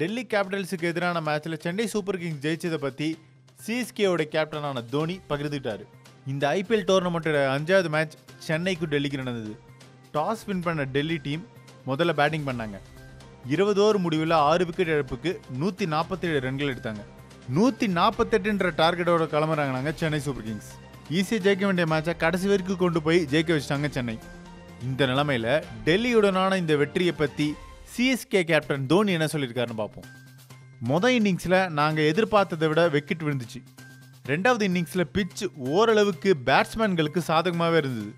டெல்லி கேபிட்டல்ஸுக்கு எதிரான மேட்ச்சில் Chennai Super Kings ஜெயிச்சதை பற்றி சிஎஸ்கேவோட கேப்டனான தோனி பகிர்ந்துக்கிட்டார். இந்த ஐபிஎல் டோர்னமெண்ட்டோட அஞ்சாவது மேட்ச் சென்னைக்கு டெல்லிக்கு நடந்தது. டாஸ் வின் பண்ண டெல்லி டீம் முதல்ல பேட்டிங் பண்ணாங்க. இருபது ஓவர் முடிவில் ஆறு விக்கெட் இழப்புக்கு நூற்றி நாற்பத்தேழு ரன்கள் எடுத்தாங்க. நூற்றி நாற்பத்தெட்டுன்ற டார்கெட்டோட கிளம்புறாங்க சென்னை சூப்பர் கிங்ஸ். ஈஸியாக ஜெயிக்க வேண்டிய மேட்சை கடைசி வரைக்கும் கொண்டு போய் ஜெயிக்க வச்சிட்டாங்க சென்னை. இந்த நிலமையில டெல்லியுடனான இந்த வெற்றியை பற்றி சிஎஸ்கே கேப்டன் தோனி என்ன சொல்லியிருக்காருன்னு பார்ப்போம். மொதல் இன்னிங்ஸில் நாங்கள் எதிர்பார்த்ததை விட விக்கெட் விழுந்துச்சு. ரெண்டாவது இன்னிங்ஸில் பிட்ச் ஓரளவுக்கு பேட்ஸ்மேன்களுக்கு சாதகமாகவே இருந்தது.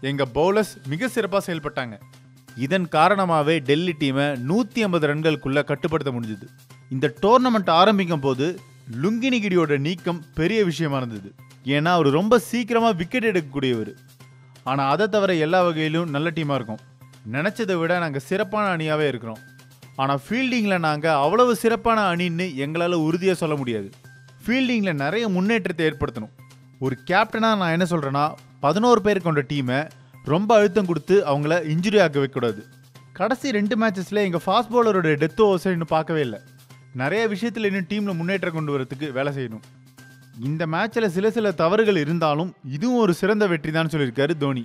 எங்கள் பவுலர்ஸ் மிக சிறப்பாக செயல்பட்டாங்க. இதன் காரணமாகவே டெல்லி டீமை நூற்றி ஐம்பது ரன்களுக்குள்ளே கட்டுப்படுத்த முடிஞ்சுது. இந்த டோர்னமெண்ட் ஆரம்பிக்கும் போது லுங்கினிகிடியோட நீக்கம் பெரிய விஷயமா இருந்தது. ஏன்னா அவர் ரொம்ப சீக்கிரமாக விக்கெட் எடுக்கக்கூடியவர். ஆனால் அதை தவிர எல்லா வகையிலும் நல்ல டீமாக இருக்கும். நினச்சதை விட நாங்கள் சிறப்பான அணியாகவே இருக்கிறோம். ஆனால் ஃபீல்டிங்கில் நாங்கள் அவ்வளவு சிறப்பான அணின்னு எங்களால் உறுதியாக சொல்ல முடியாது. ஃபீல்டிங்கில் நிறைய முன்னேற்றத்தை ஏற்படுத்தணும். ஒரு கேப்டனாக நான் என்ன சொல்கிறேன்னா பதினோரு பேர் கொண்ட டீமை ரொம்ப அழுத்தம் கொடுத்து அவங்கள இன்ஜுரி ஆக்க வைக்கக்கூடாது. கடைசி ரெண்டு மேட்சஸில் எங்கள் ஃபாஸ்ட் பவுலரோட டெத் ஓவர்ஸை இன்னும் பார்க்கவே இல்லை. நிறைய விஷயத்தில் இன்னும் டீமில் முன்னேற்றம் கொண்டு வரதுக்கு வேலை செய்யணும். இந்த மேட்ச்சில் சில சில தவறுகள் இருந்தாலும் இதுவும் ஒரு சிறந்த வெற்றி தான் சொல்லியிருக்காரு தோனி.